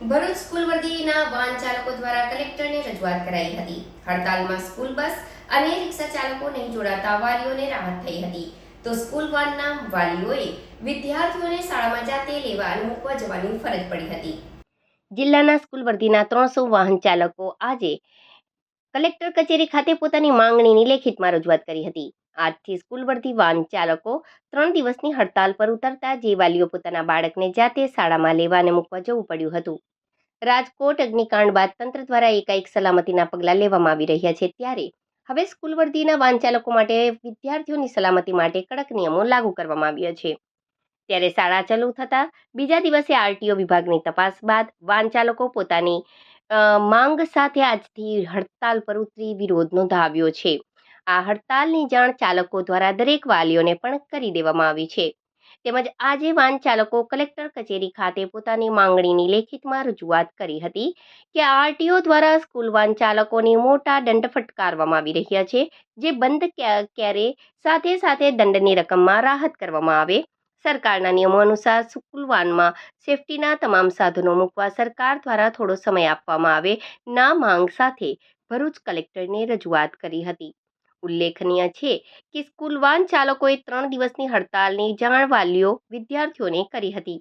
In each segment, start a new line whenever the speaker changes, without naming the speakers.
Bharuch school વર્દીના વાહન ચાલકો દ્વારા કલેક્ટરને રજૂઆત કરાઈ હતી. હડતાલમાં સ્કૂલ બસ અને રિક્ષા ચાલકો નહીં જોડાતા વાલીઓને રાહત થઈ હતી. તો સ્કૂલ વાનના વાલીઓએ વિદ્યાર્થીઓને શાળામાં જાતે લેવા અને મૂકવા જવાની ફરજ પડી હતી. જિલ્લાના સ્કૂલ વર્દીના ત્રણસો વાહન ચાલકો આજે કલેક્ટર કચેરી ખાતે પોતાની માંગણીની લેખિતમાં રજૂઆત કરી હતી. આજથી સ્કૂલ વર્ધી વાહન ચાલકો ત્રણ દિવસની હડતાલ પર ઉતરતા જે વાલીઓ પોતાના બાળકને જાતે શાળામાં લેવા અને મૂકવા જવું પડ્યું હતું. રાજકોટ અગ્નિકાંડ બાદ તંત્ર દ્વારા એકાએક સલામતીના પગલાં લેવામાં આવી રહ્યા છે ત્યારે હવે સ્કૂલ વર્ધીના વાહન ચાલકો માટે વિદ્યાર્થીઓની સલામતી માટે કડક નિયમો લાગુ કરવામાં આવ્યા છે. ત્યારે શાળા ચાલુ થતાં બીજા દિવસે આરટીઓ વિભાગની તપાસ બાદ વાહન ચાલકો પોતાની માંગ સાથે આજથી હડતાલ પર ઉતરી વિરોધ નોંધાવ્યો છે. આ હડતાલની જાણ ચાલકો દ્વારા દરેક વાલીઓને પણ કરી દેવામાં આવી છે. તેમજ આજે વાન ચાલકો કલેક્ટર કચેરી ખાતે પોતાની માંગણીની લેખિતમાં રજૂઆત કરી હતી કે આરટીઓ દ્વારા સ્કૂલ વાન ચાલકોને મોટા દંડ ફટકારવામાં આવી રહ્યા છે, જે બંધ ક્યારે સાથે સાથે દંડની રકમમાં રાહત કરવામાં આવે. સરકારના નિયમો અનુસાર સ્કૂલ વાનમાં સેફટીના તમામ સાધનો મૂકવા સરકાર દ્વારા થોડો સમય આપવામાં આવે, ના માંગ સાથે ભરૂચ કલેક્ટરને રજૂઆત કરી હતી. ઉલ્લેખનીય છે કે સ્કૂલ વાન ચાલકોએ ત્રણ દિવસની હડતાલની જાણ વાલીઓ વિદ્યાર્થીઓને કરી હતી.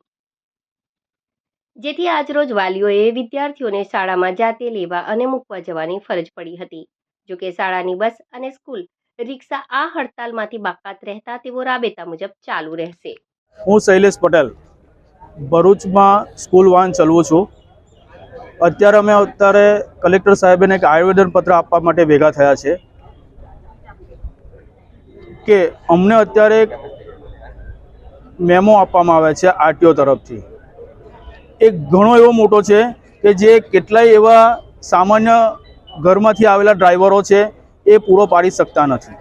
જેથી આજરોજ વાલીઓએ વિદ્યાર્થીઓને શાળામાં જાતે લેવા અને મૂકવા જવાની ફરજ પડી હતી. જોકે શાળાની બસ અને સ્કૂલ રિક્ષા આ હડતાલમાંથી બાકાત રહેતા તેઓ રાબેતા મુજબ ચાલુ રહેશે.
હું શૈલેષ પટેલ, ભરૂચમાં સ્કૂલ વાન ચલાવું છું. અત્યારે અમે અત્યારે કલેક્ટર સાહેબને એક આવેદન પત્ર આપવા માટે ભેગા થયા છે. કે અમને અત્યારે એક મેમો આપવામાં આવે છે આરટીઓ તરફથી. એ ઘણો એવો મોટો છે કે જે કેટલાય એવા સામાન્ય ઘરમાંથી આવેલા ડ્રાઈવરો છે એ પૂરો પાડી શકતા નથી.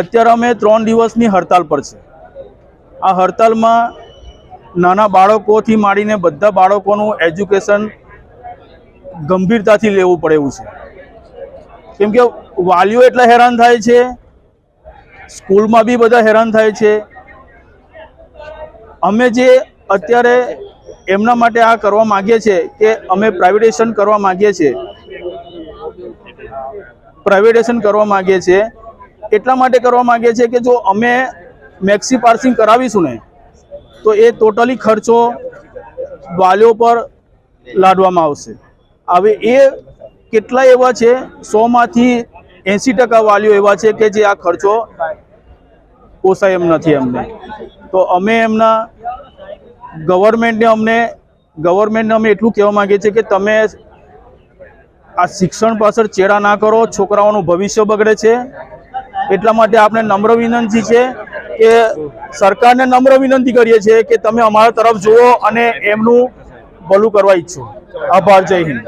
અત્યારે અમે ત્રણ દિવસની હડતાલ પર છે. આ હડતાલમાં નાના બાળકોથી માંડીને બધા બાળકોનું એજ્યુકેશન ગંભીરતાથી લેવું પડે એવું છે. કેમ કે વાલીઓ એટલા હેરાન થાય છે. સ્કૂલમાં બી બધા હેરાન થાય છે. અમે જે અત્યારે એમના માટે આ કરવા માગીએ છીએ કે અમે પ્રાઇવેટેશન કરવા માગીએ છીએ. પ્રાઇવેટેશન કરવા માગીએ છીએ. એટલા માટે કરવા માંગીએ છીએ કે જો અમે મેક્સી પાર્સિંગ કરાવીશું ને, તો એ ટોટલી ખર્ચો વાલીઓ પર લાદવામાં આવશે. હવે એ કેટલા એવા છે? સોમાંથી એંસી ટકા વાલીઓ એવા છે કે જે આ ખર્ચો પોસાય એમ નથી એમને. તો અમે એમના ગવર્મેન્ટને અમને, ગવર્મેન્ટને અમે એટલું કહેવા માંગીએ છીએ કે તમે આ શિક્ષણ પાછળ ચેડા ના કરો, છોકરાઓનું ભવિષ્ય બગડે છે. એટલા માટે આપણે નમ્ર વિનંતી છે કે સરકારને નમ્ર વિનંતી કરીએ છીએ કે તમે અમારા તરફ જુઓ અને એમનું ભલું કરવા ઈચ્છો. આભાર, જય હિન્દ.